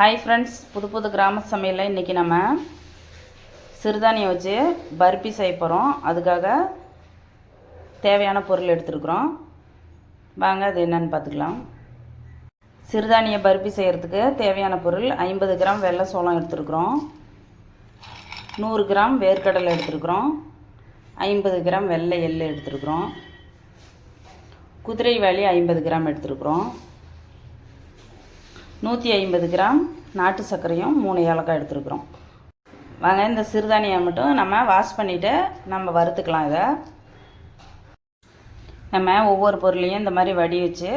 Hi friends புது புது கிராம சமையலில் இன்றைக்கி நம்ம சிறுதானியம் வச்சு பர்பி செய்ய போகிறோம் அதுக்காக தேவையான பொருள் எடுத்துருக்குறோம். வாங்க அது என்னன்னு பார்த்துக்கலாம். சிறுதானிய பர்பி செய்கிறதுக்கு தேவையான பொருள் ஐம்பது கிராம் வெள்ளை சோளம் எடுத்துருக்குறோம். நூறு கிராம் வேர்க்கடலை எடுத்துருக்குறோம். ஐம்பது கிராம் வெள்ளை எள் எடுத்துருக்குறோம். குதிரை வேலி ஐம்பது கிராம் எடுத்துருக்குறோம். நூற்றி ஐம்பது கிராம் நாட்டு சர்க்கரையும் மூணு ஏலக்காய் எடுத்துருக்குறோம். வாங்க இந்த சிறுதானியம் மட்டும் நம்ம வாஷ் பண்ணிவிட்டு நம்ம வறுத்துக்கலாம் இதை. நம்ம ஒவ்வொரு பொருளையும் இந்த மாதிரி வடி வச்சு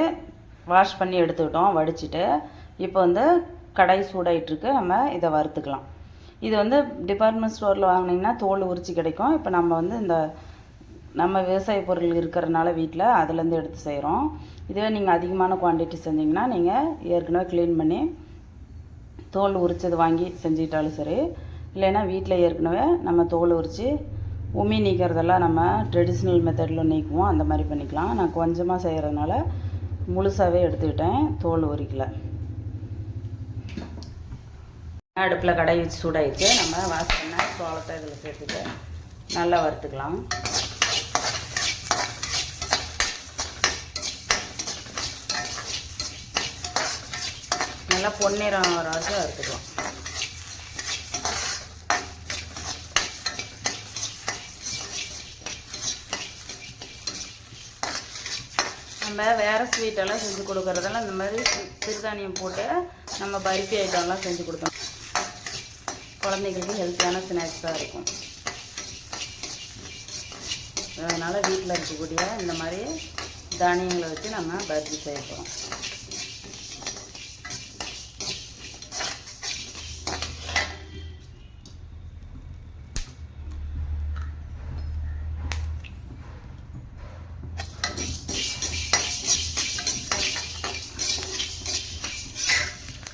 வாஷ் பண்ணி எடுத்துக்கிட்டோம் வடிச்சிட்டு. இப்போ வந்து கடை சூடாயிட்ருக்கு நம்ம இதை வறுத்துக்கலாம். இது வந்து டிபார்ட்மெண்ட் ஸ்டோரில் வாங்கினீங்கன்னா தோல் உரிச்சி கிடைக்கும். இப்போ நம்ம வந்து இந்த நம்ம விவசாய பொருள் இருக்கிறனால வீட்டில் அதுலேருந்து எடுத்து செய்கிறோம் இதுவே நீங்கள் அதிகமான குவான்டிட்டி செஞ்சிங்கன்னா நீங்கள் ஏற்கனவே க்ளீன் பண்ணி தோல் உரிச்சது வாங்கி செஞ்சுக்கிட்டாலும் சரி இல்லைன்னா வீட்டில் ஏற்கனவே நம்ம தோல் உரித்து உமி நீக்கிறதெல்லாம் நம்ம ட்ரெடிஷ்னல் மெத்தடில் நீக்குவோம். அந்த மாதிரி பண்ணிக்கலாம். நான் கொஞ்சமாக செய்கிறதுனால முழுசாகவே எடுத்துக்கிட்டேன் தோல் உரிக்கல. அடுப்பில் கடை வச்சு சூடாயிடுச்சு. நம்ம வாஷ் சோளத்தை இதில் சேர்த்துட்டு நல்லா வறுத்துக்கலாம். நல்லா பொன்னிறம் வர வரைக்கும் வறுத்துக்கலாம். நம்ம வேறு ஸ்வீட்டெல்லாம் செஞ்சு கொடுக்குறதெல்லாம் இந்த மாதிரி சிறுதானியம் போட்டு நம்ம பருப்பி ஐட்டம்லாம் செஞ்சு கொடுத்தோம். குழந்தைங்களுக்கு ஹெல்த்தியான ஸ்நாக்ஸாக இருக்கும். அதனால் வீட்டில் இருக்கக்கூடிய இந்த மாதிரி தானியங்களை வச்சு நம்ம பருத்தி செய்ய போகிறோம்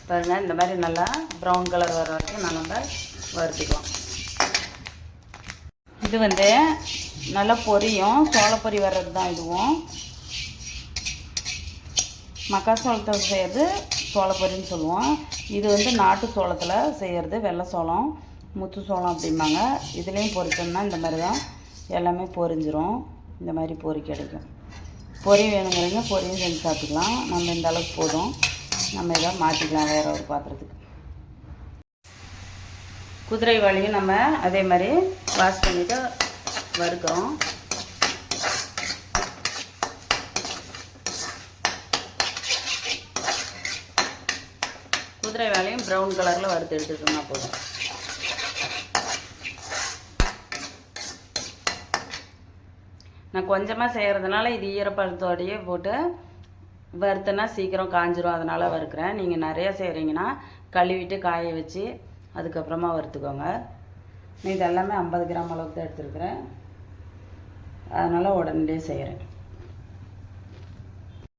பாருங்கள் இந்த மாதிரி நல்லா ப்ரௌன் கலர் வர வரைக்கும் நான் நம்ம வறுத்துக்கலாம். இது வந்து நல்லா பொரியும் சோளப்பொரி வர்றது தான் இதுவும் மக்காசோளத்தை செய்கிறது சோளப்பொரின்னு சொல்லுவோம். இது வந்து நாட்டு சோளத்தில் செய்கிறது வெள்ளை சோளம் முத்து சோளம் அப்படிம்பாங்க. இதுலேயும் பொரிச்சோம்னா இந்த மாதிரி தான் எல்லாமே பொரிஞ்சிரும். இந்த மாதிரி பொரி கிடைக்கும் பொரி வேணுங்கிறீங்க பொரியும் செஞ்சு சாப்பிட்டுக்கலாம். நம்ம இந்த அளவுக்கு போதும். நம்ம இதை மாற்றிக்கலாம் வேறு ஒரு பாத்திரத்துக்கு. குதிரை குதிரைவாளியும் நம்ம அதே மாதிரி வாஷ் பண்ணிவிட்டு வறுக்கிறோம். குதிரை வேலையும் ப்ரௌன் கலரில் வறுத்து எடுத்துட்டோம்னா போதும். நான் கொஞ்சமாக செய்கிறதுனால இது ஈரப்பழத்தோடையே போட்டு வறுத்தனா சீக்கிரம் காஞ்சிரும் அதனால் வறுக்கிறேன். நீங்கள் நிறையா செய்கிறீங்கன்னா கழுவிட்டு காய வச்சு அதுக்கப்புறமா வறுத்துக்கோங்க. நான் இது எல்லாமே ஐம்பது கிராம் அளவுக்கு தான் எடுத்துருக்குறேன். அதனால் உடனடியே செய்கிறேன்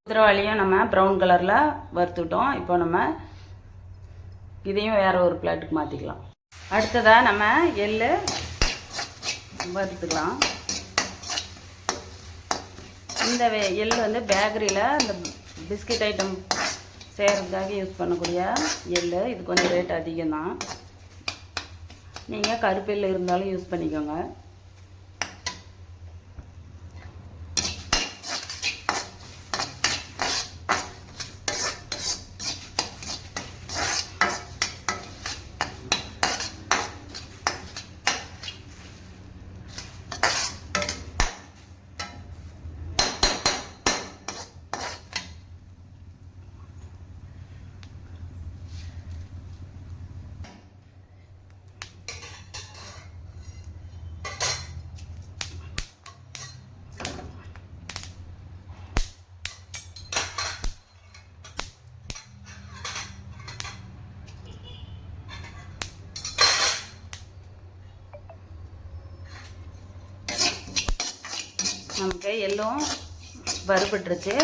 குதிரவாளியும் நம்ம ப்ரௌன் கலரில் வறுத்துட்டோம். இப்போ நம்ம இதையும் வேறு ஒரு பிளேட்டுக்கு மாற்றிக்கலாம் அடுத்ததாக நம்ம எள்ளு வறுத்துக்கலாம். இந்த வே- எள் வந்து பேக்கரியில் இந்த பிஸ்கட் ஐட்டம் செய்கிறதுக்காக யூஸ் பண்ணக்கூடிய எள் இது கொஞ்சம் ரேட் அதிகம்தான். நீங்கள் கருப்பெல் இருந்தாலும் யூஸ் பண்ணிக்கோங்க. நமக்கு எல்லாம் வறுபட்டுருச்சு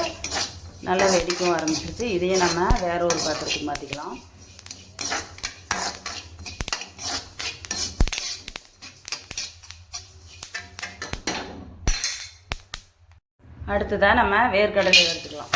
நல்லா வெடிக்கும் ஆரம்பிச்சிருச்சு. இதையும் நம்ம வேற ஒரு பாத்திரத்துக்கு மாற்றிக்கலாம் அடுத்ததாக நம்ம வேர்க்கடலை எடுத்துக்கலாம்.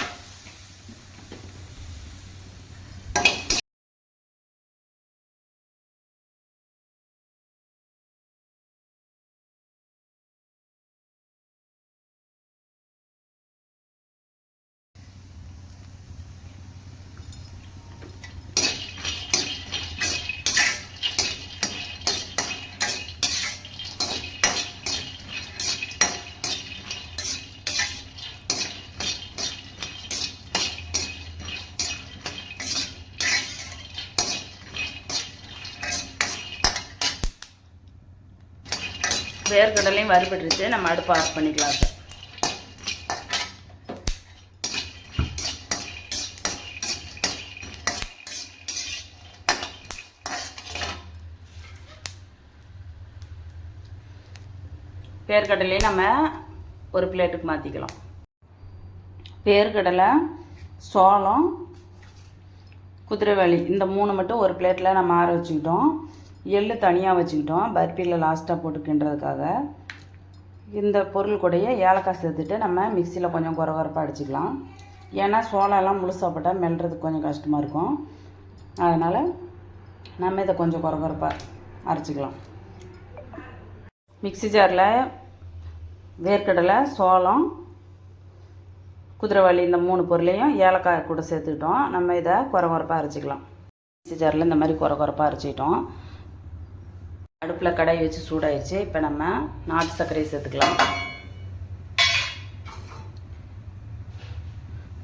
வேர்க்கடலையும் வறுபட்டுருச்சு. நம்ம அடுப்பு ஆஃப் பண்ணிக்கலாம். பேர்கடலையும் நம்ம ஒரு பிளேட்டுக்கு மாற்றிக்கலாம் பேர்கடலை சோளம் குதிரைவாளி இந்த மூணு மட்டும் ஒரு பிளேட்டில் நம்ம ஆற வச்சுக்கிட்டோம். எள்ளு தனியாக வச்சுக்கிட்டோம். பர்பியில் லாஸ்ட்டாக போட்டுக்கின்றதுக்காக. இந்த பொருள் கூடைய ஏலக்காய் சேர்த்துட்டு நம்ம மிக்சியில் கொஞ்சம் குறை குறைப்பாக அடிச்சுக்கலாம். ஏன்னா சோளம்லாம் எல்லாம் முழுசாக போட்டால் மெல்றதுக்கு கொஞ்சம் கஷ்டமாக இருக்கும். அதனால் நம்ம இதை கொஞ்சம் குறை குறைப்பாக அரைச்சிக்கலாம். மிக்ஸி ஜாரில் வேர்க்கடலை சோளம் குதிரைவாளி இந்த மூணு பொருளையும் ஏலக்காய் கூட சேர்த்துக்கிட்டோம். நம்ம இதை குறகுறப்பாக அரைச்சிக்கலாம். மிக்ஸி ஜாரில் இந்த மாதிரி குறகுறப்பாக அரைச்சிக்கிட்டோம். அடுப்பில் கடாய் வச்சு சூடாயிடுச்சு இப்போ நம்ம நாட்டு சர்க்கரையை சேர்த்துக்கலாம்.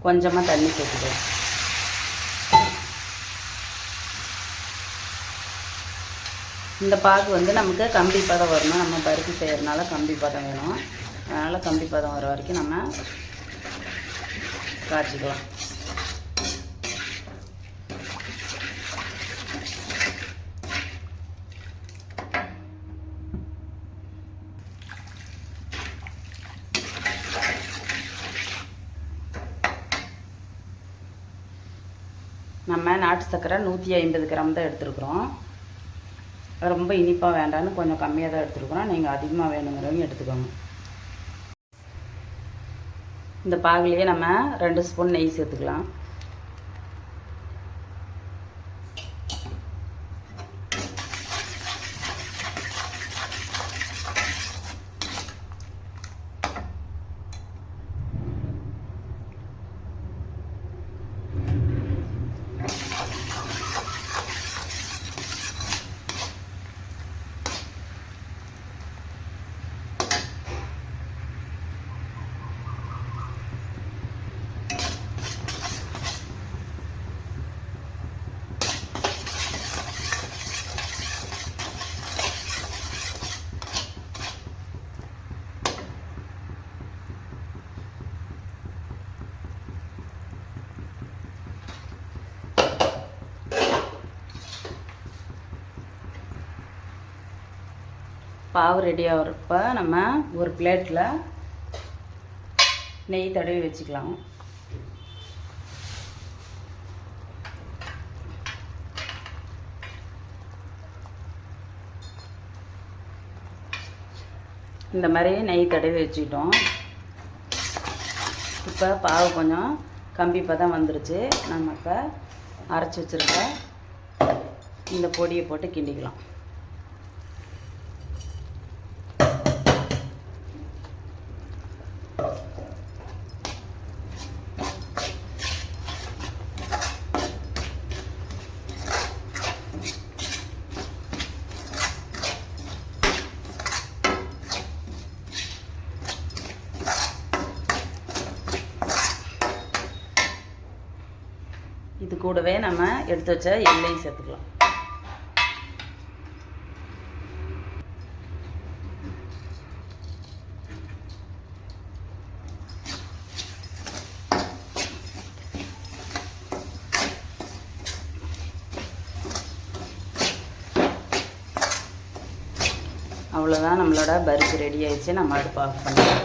கொஞ்சமாக தண்ணி சேர்த்துக்கலாம். இந்த பாகு வந்து நமக்கு கம்பி பதம் வரணும். நம்ம பருப்பு செய்கிறதுனால கம்பி பதம் வேணும். அதனால் கம்பி பதம் வர வரைக்கும் நம்ம காய்ச்சிக்கலாம். நம்ம நாட்டு சர்க்கரை நூற்றி ஐம்பது கிராம் தான் எடுத்துருக்குறோம். ரொம்ப இனிப்பாக வேண்டாம்னு கொஞ்சம் கம்மியாக தான் எடுத்துருக்குறோம். நீங்கள் அதிகமாக வேணுங்கிறவங்க எடுத்துக்கோங்க. இந்த பாகுலேயே நம்ம ரெண்டு ஸ்பூன் நெய் சேர்த்துக்கலாம். பாவு ரெடி ஆகிறப்ப நம்ம ஒரு பிளேட்டில் நெய் தடவி வச்சுக்கலாம். இந்த மாதிரி நெய் தடவி வச்சுக்கிட்டோம். இப்போ பாவு கொஞ்சம் கம்பி பதம் வந்துருச்சு. நம்ம இப்போ அரைச்சி வச்சுருக்க இந்த பொடியை போட்டு கிண்டிக்கலாம். இது கூடவே நம்ம எடுத்து வச்ச எண்ணெயும் சேர்த்துக்கலாம். நம்மளோட பருப்பு ரெடி ஆயிடுச்சு. நம்ம அடுப்பு ஆஃப் பண்ணலாம்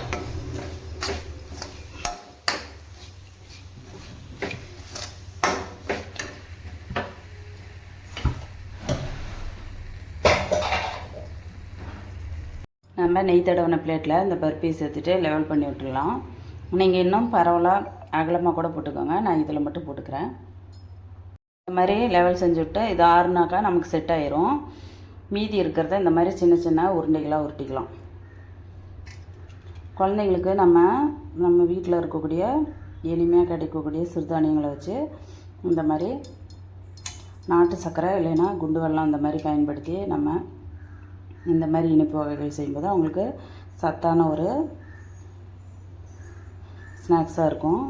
நம்ம நெய் தடவின பிளேட்டில் இந்த பருப்பியை சேர்த்துட்டு லெவல் பண்ணி விட்டுடலாம். நீங்கள் இன்னும் பரவலாக அகலமாக கூட போட்டுக்கோங்க. நான் இதில் மட்டும் போட்டுக்கிறேன். இந்த மாதிரி லெவல் செஞ்சு விட்டு இது ஆறுனாக்கா நமக்கு செட் ஆயிரும். மீதி இருக்கிறத இந்த மாதிரி சின்ன சின்ன உருண்டைகளாக உருட்டிக்கலாம். குழந்தைங்களுக்கு நம்ம நம்ம வீட்டில் இருக்கக்கூடிய எளிமையாக கிடைக்கக்கூடிய சிறுதானியங்களை வச்சு இந்த மாதிரி நாட்டு சர்க்கரை இல்லைன்னா குண்டு வெள்ளம் அந்த மாதிரி பயன்படுத்தி நம்ம இந்த மாதிரி இனிப்பு வகைகள் செய்யும்போது அவங்களுக்கு சத்தான ஒரு ஸ்நாக்ஸாக இருக்கும்.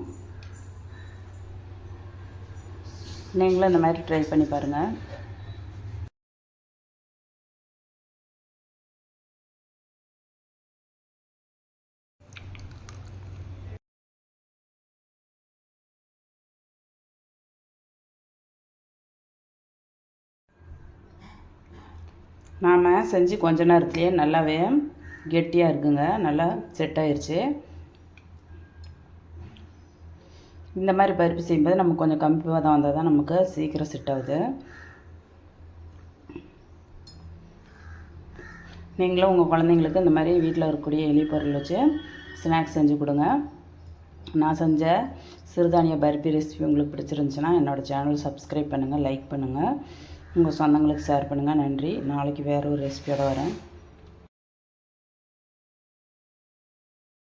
நீங்களும் இந்த மாதிரி ட்ரை பண்ணி பாருங்கள் நாம் செஞ்சு கொஞ்ச நேரத்துலேயே நல்லாவே கெட்டியாக இருக்குங்க. நல்லா செட் ஆயிடுச்சு இந்த மாதிரி பருப்பு செய்யும்போது நமக்கு கொஞ்சம் கம்பி பதம் வந்தால் தான் நமக்கு சீக்கிரம் செட் ஆகுது. நீங்களும் உங்கள் குழந்தைங்களுக்கு இந்த மாதிரி வீட்டில் இருக்கக்கூடிய எலி பொருள் வச்சு ஸ்நாக்ஸ் செஞ்சு கொடுங்க. நான் செஞ்ச சிறுதானிய பருப்பி ரெசிபி உங்களுக்கு பிடிச்சிருந்துச்சுன்னா என்னோடய சேனல் சப்ஸ்கிரைப் பண்ணுங்கள் லைக் பண்ணுங்கள் உங்கள் சொந்தங்களுக்கு ஷேர் பண்ணுங்கள் நன்றி. நாளைக்கு வேறு ஒரு ரெசிபியோடு வரேன்.